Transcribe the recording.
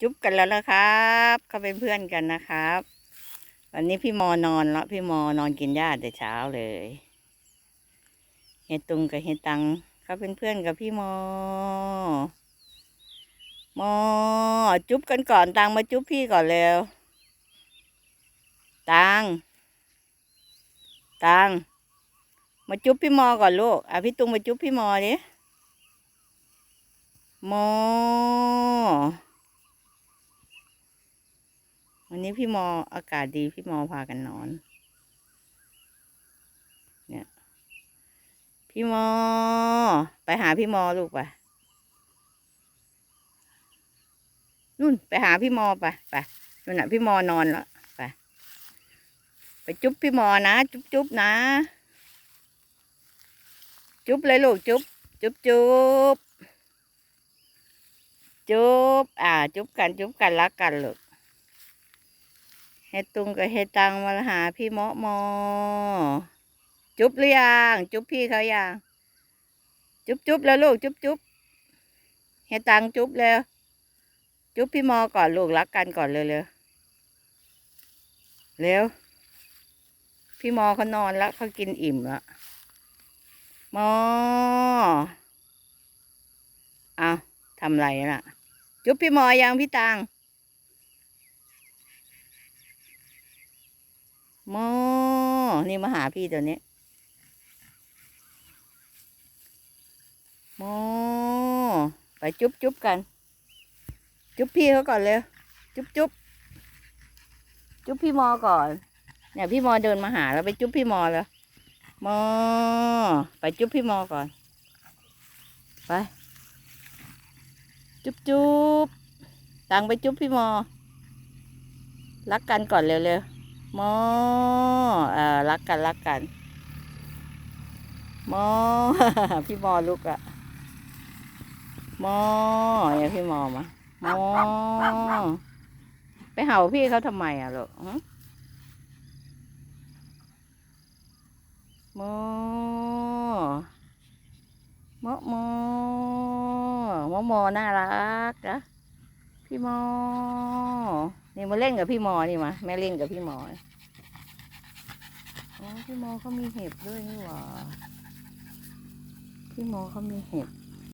จุ๊บกันแล้วนะครับเขาเป็นเพื่อนกันนะครับ วันนี้พี่มอนอนแล้วพี่มอนอนกินหญ้าแต่เช้าเลยเฮตุงกับเฮตังเขาเป็นเพื่อนกับพี่มอ มอ จุ๊บกันก่อนตังมาจุ๊บพี่ก่อนเร็วตังตังมาจุ๊บพี่มอก่อนลูกอะพี่ตุงมาจุ๊บพี่มอดิมอ วันนี้พี่มออากาศดีพี่มอพากันนอน เนี่ย พี่มอ ไปหาพี่มอลูกไปนู่นไปหาพี่มอไปไปนู่นน่ะพี่มอนอนแล้วไปไปจุ๊บพี่มอนะ จุ๊บจุ๊บนะ จุ๊บเลยลูกจุ๊บจุ๊บจุ๊บจุ๊บอ่า จุ๊บกันจุ๊บกันรักกันลูก เฮตุงกับเฮตังมาหาพี่เมาะมอ จุ๊บหรือยังจุ๊บพี่เขายังจุ๊บจุ๊บแล้วลูกจุ๊บจุ๊บเฮตังจุ๊บแล้ว จุ๊บพี่มอก่อนลูกรักกันก่อนเร็วเร็วเร็วพี่มอเขานอนแล้วเขากินอิ่มแล้วมอเอาทำไรน่ะ จุ๊บพี่มอยังพี่ตัง โมนี่มาหาพี่ตัวนี้โมไปจุ๊บจุ๊บกัน จุ๊บพี่เขาก่อนเลยจุ๊บจุ๊บจุ๊บพี่มอก่อน เนี่ยพี่มอเดินมาหาแล้วไปจุ๊บพี่มอเลยมอไปจุ๊บพี่มอก่อน ไป จุ๊บจุ๊บตังไปจุ๊บพี่มอ รักกันก่อนเร็วๆ มอเอ่อรักกันรักกันมอพี่มอลุกอะมออย่าพี่มอมามอไปเห่าพี่เขาทำไมอะลูกหึมอมอมอมอมอน่ารักนะพี่มอ นี่มาเล่นกับพี่มอนี่มาแม่เล่นกับพี่มออ๋อพี่มอเขามีเห็บด้วยนี่หว่าพี่มอเขามีเห็บ